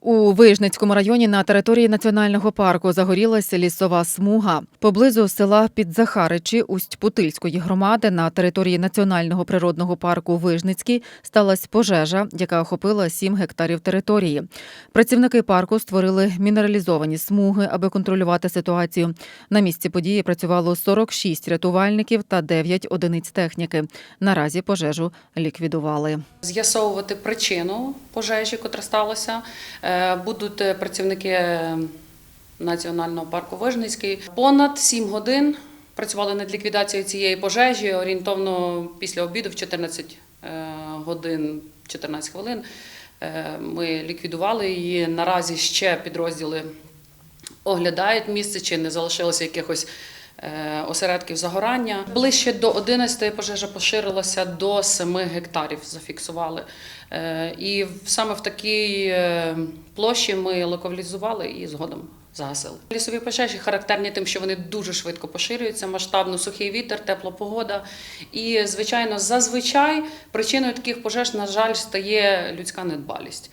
У Вижницькому районі на території національного парку загорілася лісова смуга. Поблизу села Підзахаричі Усть-Путильської громади на території національного природного парку Вижницький сталася пожежа, яка охопила 7 гектарів території. Працівники парку створили мінералізовані смуги, аби контролювати ситуацію. На місці події працювало 46 рятувальників та 9 одиниць техніки. Наразі пожежу ліквідували. З'ясовувати причину пожежі, котра сталася, будуть е, працівники Національного парку Вижницький. Понад 7 годин працювали над ліквідацією цієї пожежі. Орієнтовно після обіду в 14 е, годин 14 хвилин е, ми ліквідували її. Наразі ще підрозділи оглядають місце, чи не залишилося якихось е, осередків загорання. Ближче до 11 пожежа поширилася до 7 гектарів, зафіксували. Е, І саме в такій е, площі ми локалізували і згодом загасили. Лісові пожежі характерні тим, що вони дуже швидко поширюються, масштабно сухий вітер, тепла погода. І, звичайно, зазвичай причиною таких пожеж, на жаль, стає людська недбалість.